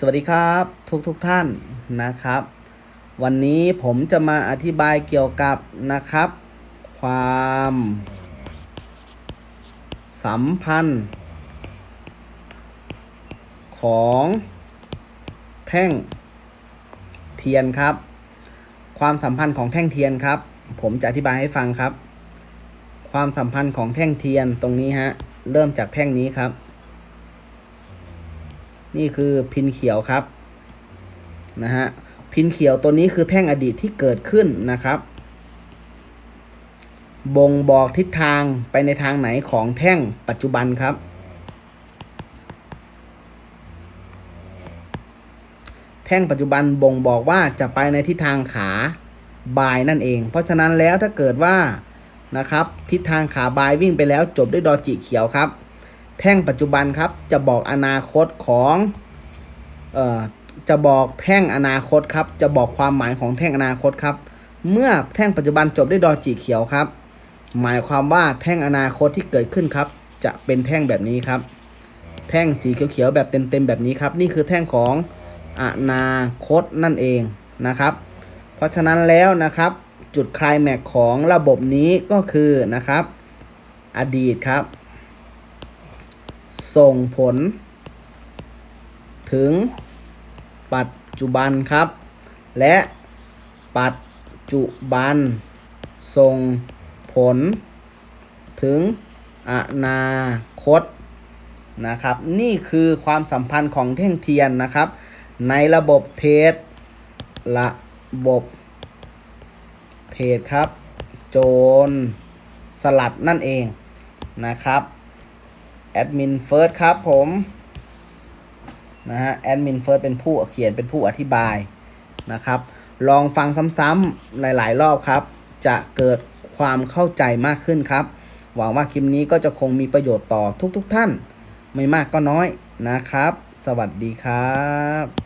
สวัสดีครับทุกทุกท่านนะครับ วันนี้ผมจะมาอธิบายเกี่ยวกับนะครับ ความ สัมพันธ์ ของแท่งเทียนครับ ความสัมพันธ์ของแท่งเทียนครับ ผมจะอธิบายให้ฟังครับ ความสัมพันธ์ของแท่งเทียนตรงนี้ฮะเริ่มจากแท่งนี้ครับ นี่คือพินเขียวครับนะฮะพินเขียวตัวนี้คือแท่งอดีตที่เกิดขึ้นนะครับ บ่งบอกทิศทางไปในทางไหนของแท่งปัจจุบันครับ แท่งปัจจุบันบ่งบอกว่าจะไปในทิศทางขาบายนั่นเอง เพราะฉะนั้นแล้วถ้าเกิดว่านะครับทิศทางขาบายวิ่งไปแล้วจบด้วยดอจิเขียวครับ แท่งปัจจุบันครับ จะบอกอนาคตของเอ่อจะบอกแท่งอนาคตครับ จะบอกความหมายของแท่งอนาคตครับ เมื่อแท่งปัจจุบันจบด้วยดอจิเขียวครับ หมายความว่าแท่งอนาคตที่เกิดขึ้นครับ จะเป็นแท่งแบบนี้ครับ แท่งสีเขียวๆแบบเต็มๆแบบนี้ครับ นี่คือแท่งของอนาคตนั่นเองนะครับ เพราะฉะนั้นแล้วนะครับ จุดคลายแม็กของระบบนี้ก็คือนะครับ อดีตครับ ส่งผล ถึงปัจจุบันครับ และปัจจุบัน ส่งผล ถึงอนาคตนะครับ นี่คือความสัมพันธ์ของแท่งเทียนนะครับ ในระบบเทสระบบเทสครับ โจรสลัดนั่นเองนะครับ แอดมินเฟิร์สครับผมนะฮะแอดมินเฟิร์สเป็นผู้เขียนเป็นผู้อธิบายนะครับ ลองฟังซ้ำๆหลายๆ รอบครับ จะเกิดความเข้าใจมากขึ้นครับ หวังว่าคลิปนี้ก็จะคงมีประโยชน์ต่อทุกๆทท่าน ไม่มากก็น้อยนะครับ สวัสดีครับ